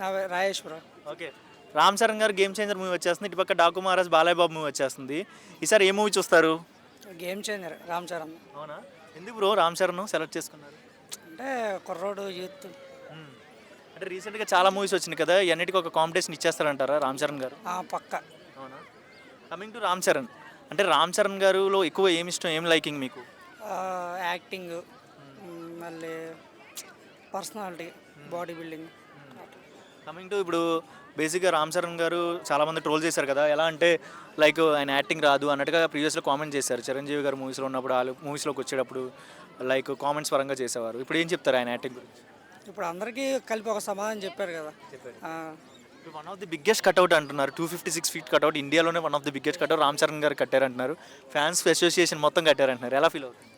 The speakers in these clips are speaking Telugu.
నా బ్రో. ఓకే. రామ్ చరణ్ గారు గేమ్ చేంజర్ మూవీ వచ్చేస్తుంది. ఇటు పక్క డాకు మహారాజ్ బాలయ్య బాబు మూవీ వచ్చేస్తుంది. ఈసారి ఏ మూవీ చూస్తారు? గేమ్ చేంజర్ రామ్ చరణ్ అవునా? ఎందుకు బ్రో రామ్ చరణ్ సెలెక్ట్ చేసుకున్నారు? అంటే కుర్రోడు యూత్. అంటే రీసెంట్గా చాలా మూవీస్ వచ్చినాయి కదా ఇవన్నిటికీ ఒక కాంపిటీషన్ ఇచ్చేస్తారంటారా రామ్ చరణ్ గారు? ఆ, పక్క. అవునా? కమింగ్ టు రామ్ చరణ్ అంటే రామ్ చరణ్ గారులో ఎక్కువ ఏమి ఇష్టం ఏం లైకింగ్ మీకు? యాక్టింగ్ మళ్ళీ personality body building coming to ఇప్పుడు బేసిక్గా రామ్ చరణ్ గారు చాలామంది ట్రోల్ చేశారు కదా. ఎలా అంటే లైక్ ఆయన యాక్టింగ్ రాదు అన్నట్టుగా ప్రీవియస్లో కామెంట్ చేశారు. చిరంజీవి గారు మూవీస్లో ఉన్నప్పుడు వాళ్ళు మూవీస్లోకి వచ్చేటప్పుడు లైక్ కామెంట్స్ పరంగా చేసేవారు. ఇప్పుడు ఏం చెప్తారు ఆయన యాక్టింగ్ గురించి? ఇప్పుడు అందరికీ కలిపి ఒక సమాధానం చెప్పారు కదా. ఇప్పుడు one of the biggest cutout అంటున్నారు. Two fifty six feet cutout ఇండియాలోనే one of the biggest cutout Ram Charan garu కట్టారంటున్నారు. Fans association మొత్తం కట్టారంటున్నారు. ఎలా ఫీల్ అవుతుంది?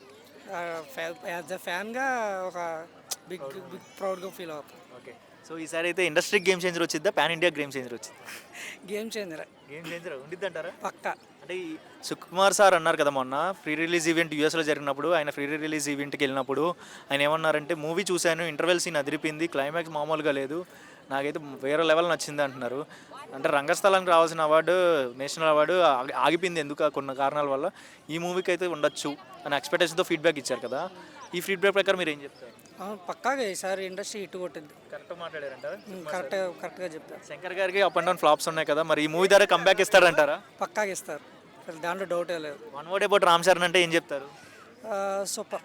యాజ్ ఫ్యాన్గా ఒక బిగ్ బిగ్ ప్రౌడ్గా ఫీల్ అవుతాం ఓకే సో ఈసారి అయితే ఇండస్ట్రీ గేమ్ చేంజర్ వచ్చిద్దా? పాన్ ఇండియా గేమ్ చేంజర్ వచ్చింది గేమ్ చేంజర్. Game changer? ఉండిద్ది అంటారా పక్క. అంటే ఈ సుకుమార్ సార్ అన్నారు కదా మొన్న ఫ్రీ రిలీజ్ ఈవెంట్ యూఎస్లో జరిగినప్పుడు ఆయన ఫ్రీ రిలీజ్ ఈవెంట్కి వెళ్ళినప్పుడు ఆయన ఏమన్నారంటే మూవీ చూశాను ఇంటర్వెల్ సీన్ అదిరిపోయింది క్లైమాక్స్ మామూలుగా లేదు నాకైతే వేరే లెవెల్ నచ్చింది అంటున్నారు. అంటే రంగస్థలానికి రావాల్సిన అవార్డు నేషనల్ అవార్డు ఆగి- ఆగిపోయింది ఎందుకు కొన్ని కారణాల వల్ల? ఈ మూవీకి అయితే ఉండొచ్చు అని ఎక్స్పెక్టేషన్తో ఫీడ్బ్యాక్ ఇచ్చారు కదా. ఈ ఫీడ్బ్యాక్ ప్రకారం మీరు ఏం చెప్తారు? పక్కాగా ఈసారి ఇండస్ట్రీ ఇటు కొట్టింది. కరెక్ట్ మాట్లాడారంటారా కరెక్ట్ కరెక్ట్గా చెప్పారు. శంకర్ గారికి అప్ అండ్ డౌన్ ఫ్లాప్స్ ఉన్నాయి కదా మరి ఈ మూవీ ద్వారా కంబ్యాక్ ఇస్తారంటారా పక్కాగా ఇస్తారు. దాంట్లో డౌటే లేదు. One word about Ram Charan అంటే ఏం చెప్తారు? సూపర్.